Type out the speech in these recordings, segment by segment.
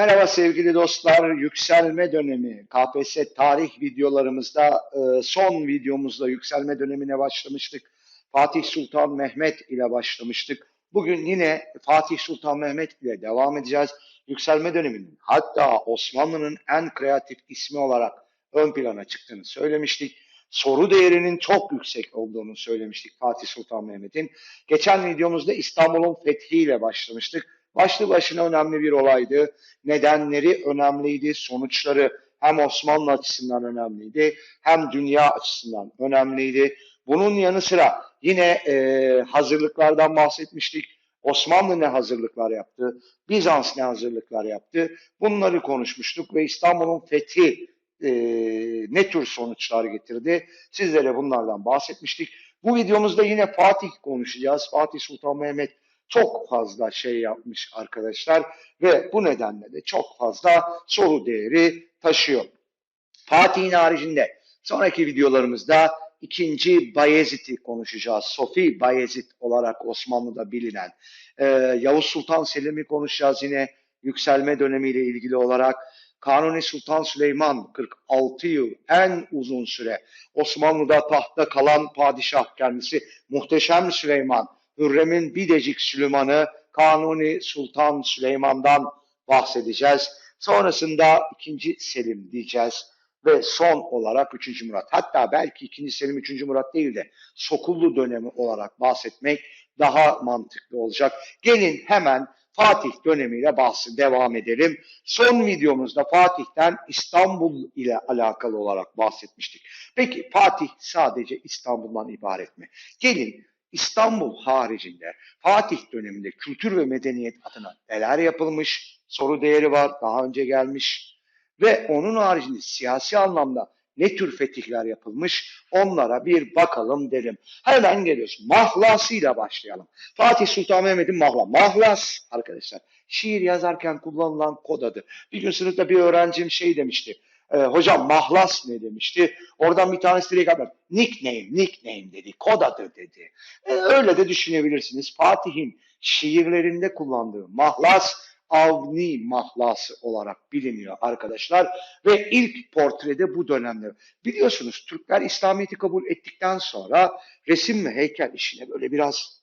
Merhaba sevgili dostlar, yükselme dönemi KPSS tarih videolarımızda e, son videomuzda yükselme dönemine başlamıştık. Fatih Sultan Mehmet ile başlamıştık. Bugün yine Fatih Sultan Mehmet ile devam edeceğiz. Yükselme döneminin hatta Osmanlı'nın en kreatif ismi olarak ön plana çıktığını söylemiştik. Soru değerinin çok yüksek olduğunu söylemiştik Fatih Sultan Mehmet'in. Geçen videomuzda İstanbul'un fethiyle başlamıştık. Başlı başına önemli bir olaydı. Nedenleri önemliydi, sonuçları hem Osmanlı açısından önemliydi, hem dünya açısından önemliydi. Bunun yanı sıra yine e, hazırlıklardan bahsetmiştik. Osmanlı ne hazırlıklar yaptı, Bizans ne hazırlıklar yaptı. Bunları konuşmuştuk ve İstanbul'un fethi e, ne tür sonuçlar getirdi. Sizlere bunlardan bahsetmiştik. Bu videomuzda yine Fatih konuşacağız. Fatih Sultan Mehmet çok fazla şey yapmış arkadaşlar ve bu nedenle de çok fazla soru değeri taşıyor. Fatih'in haricinde sonraki videolarımızda ikinci Bayezid'i konuşacağız. Sofi Bayezid olarak Osmanlı'da bilinen. Ee, Yavuz Sultan Selim'i konuşacağız yine yükselme dönemiyle ilgili olarak. Kanuni Sultan Süleyman 46 yıl en uzun süre Osmanlı'da tahtta kalan padişah kendisi muhteşem Süleyman Hürrem'in Bidecik Süleyman'ı Kanuni Sultan Süleyman'dan bahsedeceğiz. Sonrasında ikinci Selim diyeceğiz ve son olarak 3. Murat. Hatta belki 2. Selim 3. Murat değil de Sokullu dönemi olarak bahsetmek daha mantıklı olacak. Gelin hemen Fatih dönemiyle bahsi devam edelim. Son videomuzda Fatih'ten İstanbul ile alakalı olarak bahsetmiştik. Peki Fatih sadece İstanbul'dan ibaret mi? Gelin İstanbul haricinde Fatih döneminde kültür ve medeniyet adına neler yapılmış, soru değeri var, daha önce gelmiş ve onun haricinde siyasi anlamda ne tür fetihler yapılmış onlara bir bakalım derim. Hemen geliyoruz. Mahlasıyla başlayalım. Fatih Sultan Mehmet'in mahla. Mahlas arkadaşlar. Şiir yazarken kullanılan kod adı. Bir gün sınıfta bir öğrencim şey demişti. E, hocam mahlas ne demişti? Oradan bir tanesi direkt haber. Nickname, nickname dedi. Kod adı dedi. E, öyle de düşünebilirsiniz. Fatih'in şiirlerinde kullandığı mahlas Avni mahlası olarak biliniyor arkadaşlar. Ve ilk portrede bu dönemde. Biliyorsunuz Türkler İslamiyet'i kabul ettikten sonra resim ve heykel işine böyle biraz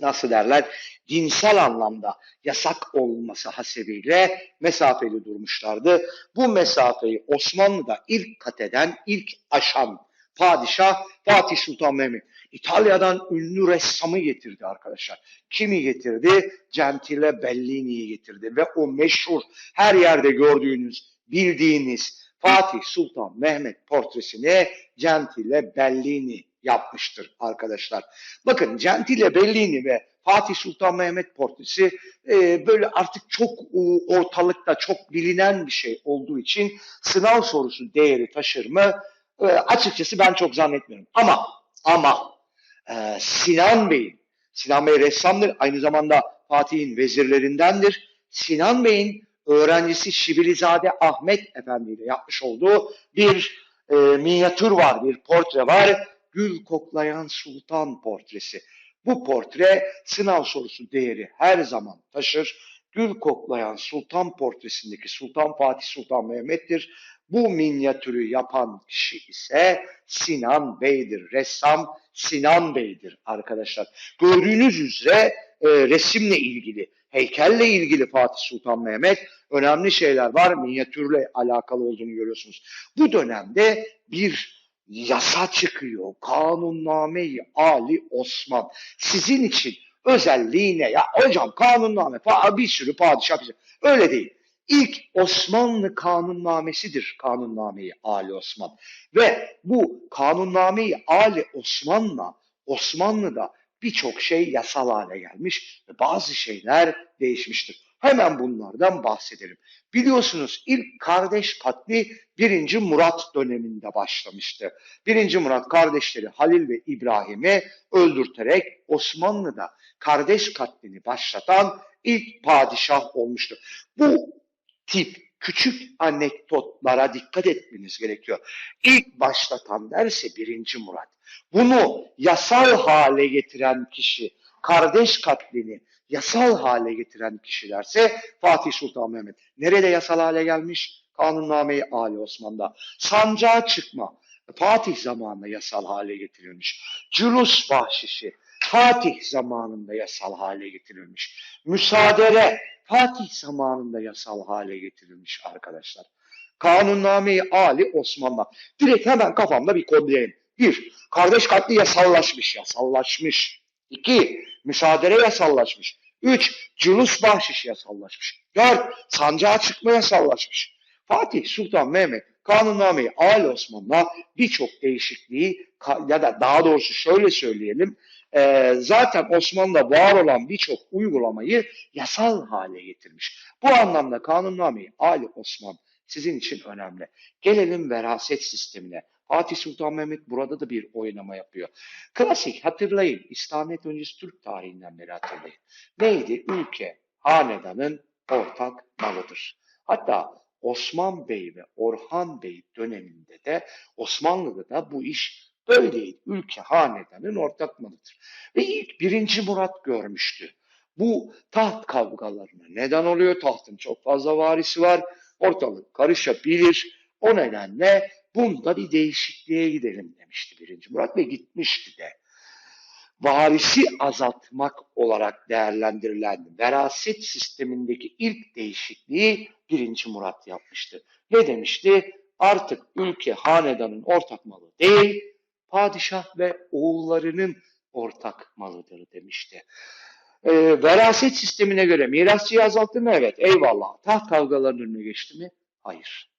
nasıl derler dinsel anlamda yasak olması hasebiyle mesafeli durmuşlardı. Bu mesafeyi Osmanlı'da ilk kat eden, ilk aşan padişah Fatih Sultan Mehmet. İtalya'dan ünlü ressamı getirdi arkadaşlar. Kimi getirdi? Gentile Bellini'yi getirdi ve o meşhur her yerde gördüğünüz, bildiğiniz Fatih Sultan Mehmet portresini Gentile Bellini yapmıştır arkadaşlar. Bakın Gentile Bellini ve Fatih Sultan Mehmet portresi e, böyle artık çok e, ortalıkta çok bilinen bir şey olduğu için sınav sorusu değeri taşır mı? E, açıkçası ben çok zannetmiyorum. Ama ama e, Sinan Bey'in, Sinan Bey ressamdır, aynı zamanda Fatih'in vezirlerindendir. Sinan Bey'in öğrencisi Şibilizade Ahmet Efendi ile yapmış olduğu bir e, minyatür var, bir portre var. Gül koklayan sultan portresi. Bu portre sınav sorusu değeri her zaman taşır. Gül koklayan sultan portresindeki Sultan Fatih Sultan Mehmet'tir. Bu minyatürü yapan kişi ise Sinan Bey'dir. Ressam Sinan Bey'dir arkadaşlar. Gördüğünüz üzere e, resimle ilgili, heykelle ilgili Fatih Sultan Mehmet önemli şeyler var. Minyatürle alakalı olduğunu görüyorsunuz. Bu dönemde bir yasa çıkıyor. Kanunname-i Ali Osman. Sizin için özelliği ne? Ya hocam kanunname falan bir sürü padişah. Öyle değil. İlk Osmanlı kanunnamesidir kanunname-i Ali Osman. Ve bu kanunname-i Ali Osman'la Osmanlı'da birçok şey yasal hale gelmiş ve bazı şeyler değişmiştir. Hemen bunlardan bahsedelim. Biliyorsunuz ilk kardeş katli 1. Murat döneminde başlamıştı. 1. Murat kardeşleri Halil ve İbrahim'i öldürterek Osmanlı'da kardeş katlini başlatan ilk padişah olmuştu. Bu tip küçük anekdotlara dikkat etmeniz gerekiyor. İlk başlatan derse 1. Murat. Bunu yasal hale getiren kişi kardeş katlini yasal hale getiren kişilerse Fatih Sultan Mehmet. Nerede yasal hale gelmiş? Kanunname-i Ali Osman'da. Sancağa çıkma. Fatih zamanında yasal hale getirilmiş. Cülus bahşişi Fatih zamanında yasal hale getirilmiş. Müsaadere Fatih zamanında yasal hale getirilmiş arkadaşlar. Kanunname-i Ali Osmanlı. Direkt hemen kafamda bir kodlayayım. Bir, kardeş katli yasallaşmış, yasallaşmış. İki, müsaadele yasallaşmış. Üç, cülus bahşiş yasallaşmış. Dört, sancağa çıkma yasallaşmış. Fatih Sultan Mehmet Kanunname-i Ali Osman'la birçok değişikliği ya da daha doğrusu şöyle söyleyelim e, zaten Osmanlı'da var olan birçok uygulamayı yasal hale getirmiş. Bu anlamda Kanunname-i Ali Osman sizin için önemli. Gelelim veraset sistemine. Fatih Sultan Mehmet burada da bir oynama yapıyor. Klasik hatırlayın. İslamiyet öncesi Türk tarihinden beri hatırlayın. Neydi? Ülke, hanedanın ortak malıdır. Hatta Osman Bey ve Orhan Bey döneminde de Osmanlı'da da bu iş böyleydi. Ülke hanedanın ortak malıdır. Ve ilk birinci Murat görmüştü. Bu taht kavgalarına neden oluyor. Tahtın çok fazla varisi var. Ortalık karışabilir. O nedenle bunda bir değişikliğe gidelim demişti birinci Murat ve gitmişti de. Varisi azaltmak olarak değerlendirilen veraset sistemindeki ilk değişikliği birinci Murat yapmıştı. Ne demişti? Artık ülke hanedanın ortak malı değil, padişah ve oğullarının ortak malıdır demişti. E, veraset sistemine göre mirasçıyı azalttı mı? Evet. Eyvallah. Taht kavgalarının önüne geçti mi? Hayır.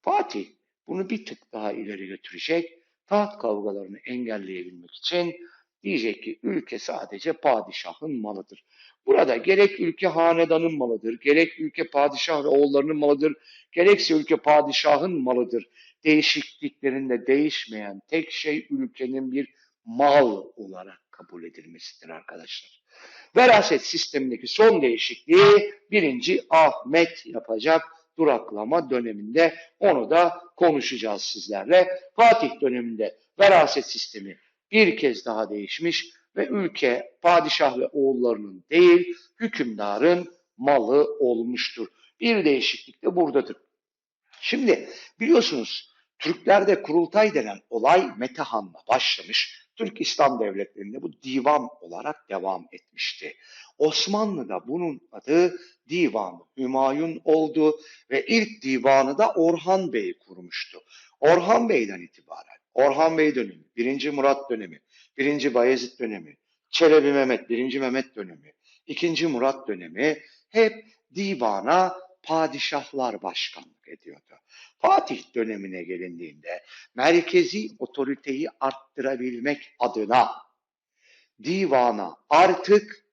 Fatih bunu bir tık daha ileri götürecek. Taht kavgalarını engelleyebilmek için diyecek ki ülke sadece padişahın malıdır. Burada gerek ülke hanedanın malıdır, gerek ülke padişah ve oğullarının malıdır, gerekse ülke padişahın malıdır. Değişikliklerinde değişmeyen tek şey ülkenin bir mal olarak kabul edilmesidir arkadaşlar. Veraset sistemindeki son değişikliği birinci Ahmet yapacak duraklama döneminde. Onu da konuşacağız sizlerle. Fatih döneminde veraset sistemi bir kez daha değişmiş ve ülke padişah ve oğullarının değil hükümdarın malı olmuştur. Bir değişiklik de buradadır. Şimdi biliyorsunuz Türklerde kurultay denen olay Metehan'la başlamış. Türk İslam devletlerinde bu divan olarak devam etmişti. Osmanlı'da bunun adı Divan Hümayun oldu ve ilk divanı da Orhan Bey kurmuştu. Orhan Bey'den itibaren Orhan Bey dönemi, 1. Murat dönemi, 1. Bayezid dönemi, Çelebi Mehmet, 1. Mehmet dönemi, 2. Murat dönemi hep divana padişahlar başkanlık ediyordu. Fatih dönemine gelindiğinde merkezi otoriteyi arttırabilmek adına divana artık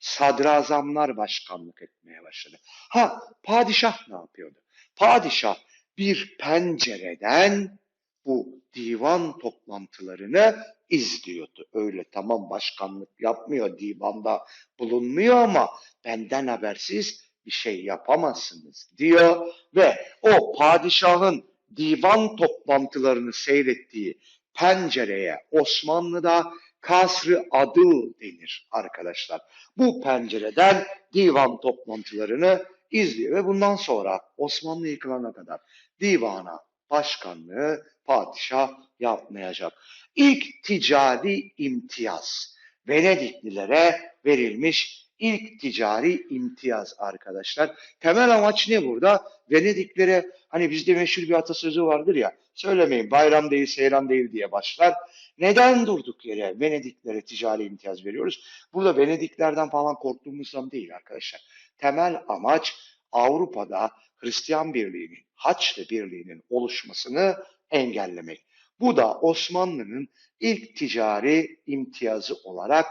sadrazamlar başkanlık etmeye başladı. Ha padişah ne yapıyordu? Padişah bir pencereden bu divan toplantılarını izliyordu. Öyle tamam başkanlık yapmıyor, divanda bulunmuyor ama benden habersiz bir şey yapamazsınız diyor ve o padişahın divan toplantılarını seyrettiği pencereye Osmanlı'da kasrı adıl denir arkadaşlar. Bu pencereden divan toplantılarını izliyor ve bundan sonra Osmanlı yıkılana kadar divana başkanlığı padişah yapmayacak. İlk ticari imtiyaz Venediklilere verilmiş ilk ticari imtiyaz arkadaşlar. Temel amaç ne burada? Venediklere hani bizde meşhur bir atasözü vardır ya söylemeyin bayram değil seyran değil diye başlar. Neden durduk yere Venediklere ticari imtiyaz veriyoruz? Burada Venediklerden falan korktuğumuzdan değil arkadaşlar. Temel amaç Avrupa'da Hristiyan Birliği'nin, Haçlı Birliği'nin oluşmasını engellemek. Bu da Osmanlı'nın ilk ticari imtiyazı olarak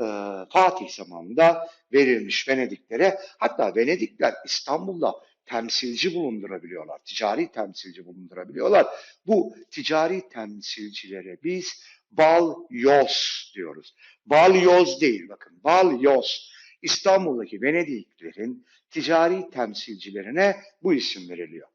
e, Fatih zamanında verilmiş Venediklere. Hatta Venedikler İstanbul'da temsilci bulundurabiliyorlar. Ticari temsilci bulundurabiliyorlar. Bu ticari temsilcilere biz balyoz diyoruz. Balyoz değil bakın. Balyoz. İstanbul'daki Venediklerin ticari temsilcilerine bu isim veriliyor.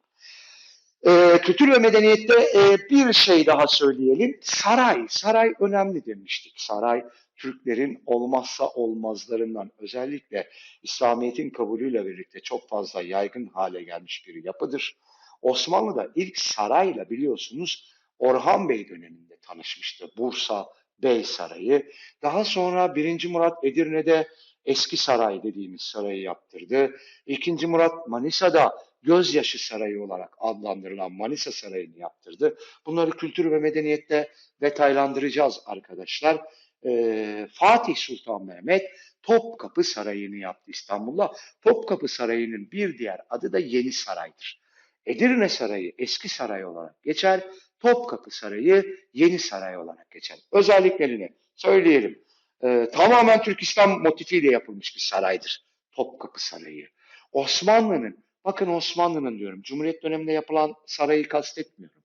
Ee, kültür ve medeniyette e, bir şey daha söyleyelim. Saray. Saray önemli demiştik. Saray Türklerin olmazsa olmazlarından özellikle İslamiyet'in kabulüyle birlikte çok fazla yaygın hale gelmiş bir yapıdır. Osmanlı'da ilk sarayla biliyorsunuz Orhan Bey döneminde tanışmıştı. Bursa Bey Sarayı. Daha sonra 1. Murat Edirne'de Eski Saray dediğimiz sarayı yaptırdı. 2. Murat Manisa'da Gözyaşı Sarayı olarak adlandırılan Manisa Sarayı'nı yaptırdı. Bunları kültür ve medeniyette detaylandıracağız arkadaşlar. Ee, Fatih Sultan Mehmet Topkapı Sarayı'nı yaptı İstanbul'da. Topkapı Sarayı'nın bir diğer adı da Yeni Saray'dır. Edirne Sarayı eski saray olarak geçer. Topkapı Sarayı yeni saray olarak geçer. Özelliklerini söyleyelim. Ee, tamamen Türk İslam motifiyle yapılmış bir saraydır. Topkapı Sarayı. Osmanlı'nın, bakın Osmanlı'nın diyorum, Cumhuriyet döneminde yapılan sarayı kastetmiyorum.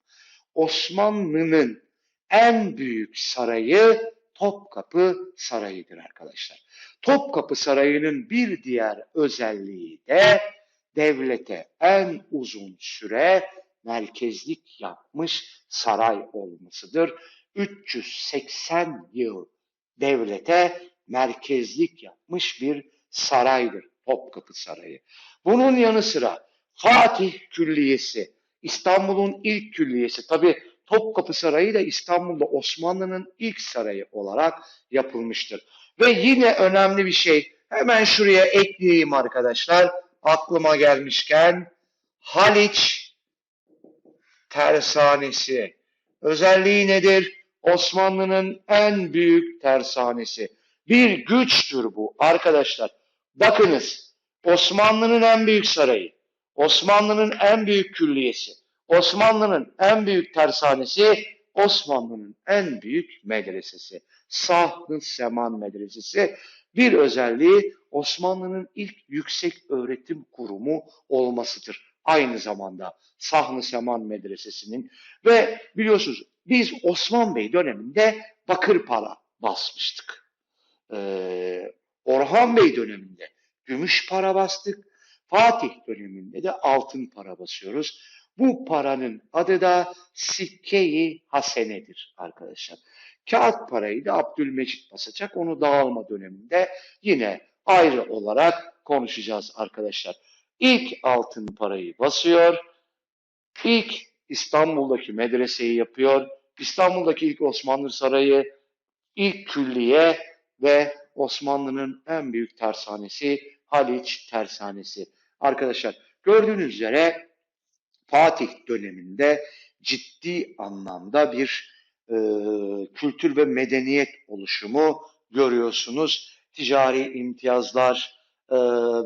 Osmanlı'nın en büyük sarayı Topkapı Sarayı'dır arkadaşlar. Topkapı Sarayı'nın bir diğer özelliği de devlete en uzun süre merkezlik yapmış saray olmasıdır. 380 yıl devlete merkezlik yapmış bir saraydır Topkapı Sarayı. Bunun yanı sıra Fatih Külliyesi, İstanbul'un ilk külliyesi. Tabi Topkapı Sarayı da İstanbul'da Osmanlı'nın ilk sarayı olarak yapılmıştır. Ve yine önemli bir şey, hemen şuraya ekleyeyim arkadaşlar. Aklıma gelmişken Haliç Tersanesi. Özelliği nedir? Osmanlı'nın en büyük tersanesi. Bir güçtür bu arkadaşlar. Bakınız Osmanlı'nın en büyük sarayı, Osmanlı'nın en büyük külliyesi, Osmanlı'nın en büyük tersanesi, Osmanlı'nın en büyük medresesi. Sahn-ı Seman Medresesi. Bir özelliği Osmanlı'nın ilk yüksek öğretim kurumu olmasıdır. Aynı zamanda Sahn-ı Seman Medresesi'nin ve biliyorsunuz biz Osman Bey döneminde bakır para basmıştık. Ee, Orhan Bey döneminde gümüş para bastık. Fatih döneminde de altın para basıyoruz. Bu paranın adı da sikke-i hasenedir arkadaşlar. Kağıt parayı da Abdülmecit basacak. Onu dağılma döneminde yine ayrı olarak konuşacağız arkadaşlar. İlk altın parayı basıyor. İlk İstanbul'daki medreseyi yapıyor. İstanbul'daki ilk Osmanlı Sarayı, ilk külliye ve Osmanlı'nın en büyük tersanesi Haliç Tersanesi. Arkadaşlar gördüğünüz üzere Fatih döneminde ciddi anlamda bir e, kültür ve medeniyet oluşumu görüyorsunuz. Ticari imtiyazlar, e,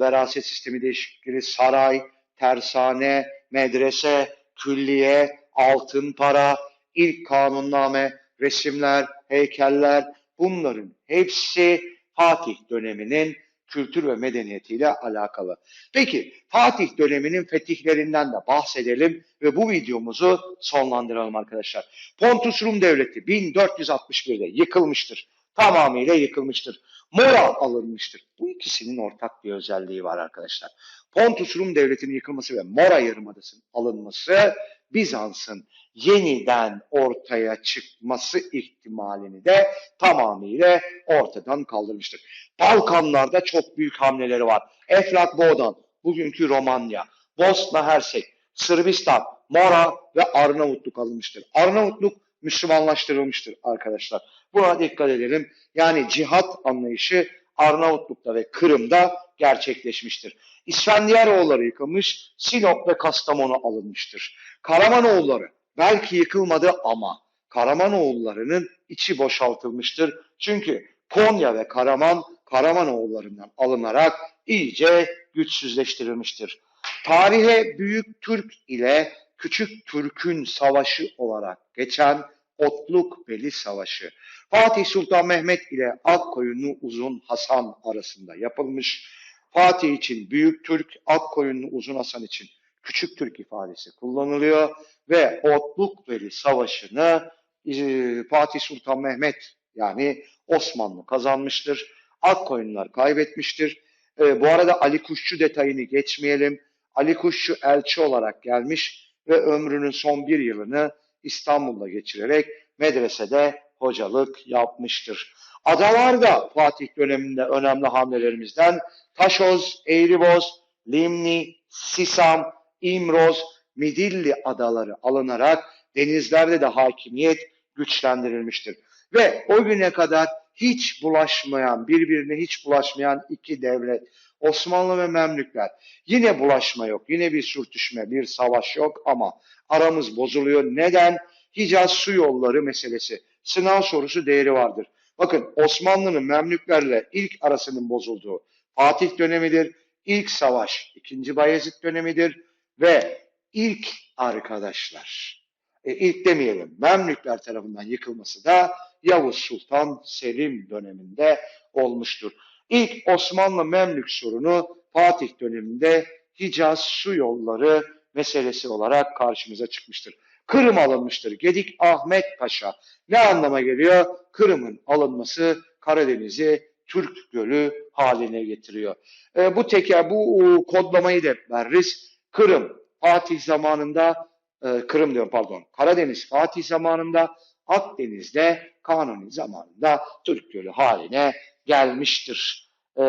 veraset sistemi değişiklikleri, saray, tersane, medrese, külliye, altın para, ilk kanunname, resimler, heykeller bunların hepsi Fatih döneminin kültür ve medeniyetiyle alakalı. Peki Fatih döneminin fetihlerinden de bahsedelim ve bu videomuzu sonlandıralım arkadaşlar. Pontus Rum Devleti 1461'de yıkılmıştır. Tamamıyla yıkılmıştır. Mora alınmıştır. Bu ikisinin ortak bir özelliği var arkadaşlar. Pontus Rum Devleti'nin yıkılması ve Mora Yarımadası'nın alınması Bizans'ın yeniden ortaya çıkması ihtimalini de tamamıyla ortadan kaldırmıştır. Balkanlarda çok büyük hamleleri var. Eflak Boğdan, bugünkü Romanya, Bosna Hersek, Sırbistan, Mora ve Arnavutluk alınmıştır. Arnavutluk Müslümanlaştırılmıştır arkadaşlar. Buna dikkat edelim. Yani cihat anlayışı Arnavutluk'ta ve Kırım'da gerçekleşmiştir. İsfendiyaroğulları yıkılmış, Sinop ve Kastamonu alınmıştır. Karamanoğulları belki yıkılmadı ama Karamanoğullarının içi boşaltılmıştır. Çünkü Konya ve Karaman Karamanoğullarından alınarak iyice güçsüzleştirilmiştir. Tarihe Büyük Türk ile Küçük Türk'ün savaşı olarak geçen Otlukbeli Savaşı. Fatih Sultan Mehmet ile Akkoyunlu Uzun Hasan arasında yapılmış. Fatih için Büyük Türk, Akkoyunlu Uzun Hasan için Küçük Türk ifadesi kullanılıyor ve Otlukbeli Savaşı'nı e, Fatih Sultan Mehmet yani Osmanlı kazanmıştır. Akkoyunlular kaybetmiştir. E, bu arada Ali Kuşçu detayını geçmeyelim. Ali Kuşçu elçi olarak gelmiş ve ömrünün son bir yılını İstanbul'da geçirerek medresede hocalık yapmıştır. Adalar da Fatih döneminde önemli hamlelerimizden Taşoz, Eğriboz, Limni, Sisam, İmroz, Midilli adaları alınarak denizlerde de hakimiyet güçlendirilmiştir. Ve o güne kadar hiç bulaşmayan, birbirine hiç bulaşmayan iki devlet, Osmanlı ve Memlükler. Yine bulaşma yok, yine bir sürtüşme, bir savaş yok ama aramız bozuluyor. Neden? Hicaz su yolları meselesi. Sınav sorusu değeri vardır. Bakın Osmanlı'nın Memlüklerle ilk arasının bozulduğu Fatih dönemidir. İlk savaş 2. Bayezid dönemidir ve ilk arkadaşlar e, ilk demeyelim Memlükler tarafından yıkılması da Yavuz Sultan Selim döneminde olmuştur. İlk Osmanlı-Memlük sorunu Fatih döneminde Hicaz su yolları meselesi olarak karşımıza çıkmıştır. Kırım alınmıştır. Gedik Ahmet Paşa. Ne anlama geliyor? Kırım'ın alınması Karadeniz'i Türk Gölü haline getiriyor. E, bu teker, bu e, kodlamayı da veririz. Kırım Fatih zamanında, e, Kırım diyorum pardon, Karadeniz Fatih zamanında, Akdeniz'de Kanuni zamanında Türk Gölü haline gelmiştir. E,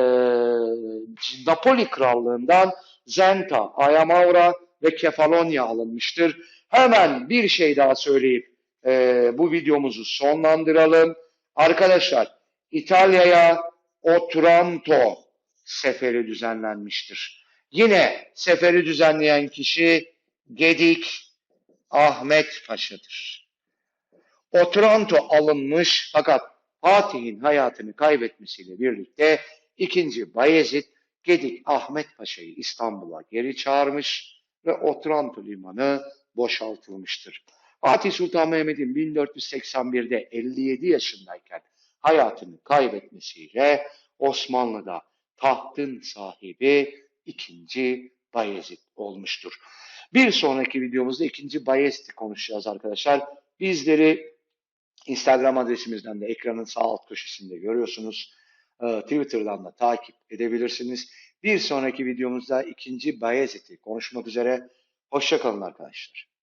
Napoli Krallığından Zenta, Ayamaura ve Kefalonya alınmıştır. Hemen bir şey daha söyleyip e, bu videomuzu sonlandıralım. Arkadaşlar İtalya'ya Otranto seferi düzenlenmiştir. Yine seferi düzenleyen kişi Gedik Ahmet Paşa'dır. Otranto alınmış fakat Fatih'in hayatını kaybetmesiyle birlikte 2. Bayezid Gedik Ahmet Paşa'yı İstanbul'a geri çağırmış ve Otranto limanı boşaltılmıştır. Fatih Sultan Mehmet'in 1481'de 57 yaşındayken hayatını kaybetmesiyle Osmanlı'da tahtın sahibi 2. Bayezid olmuştur. Bir sonraki videomuzda 2. Bayezid'i konuşacağız arkadaşlar. Bizleri Instagram adresimizden de ekranın sağ alt köşesinde görüyorsunuz. Ee, Twitter'dan da takip edebilirsiniz. Bir sonraki videomuzda 2. Bayezid'i konuşmak üzere. Hoşçakalın arkadaşlar.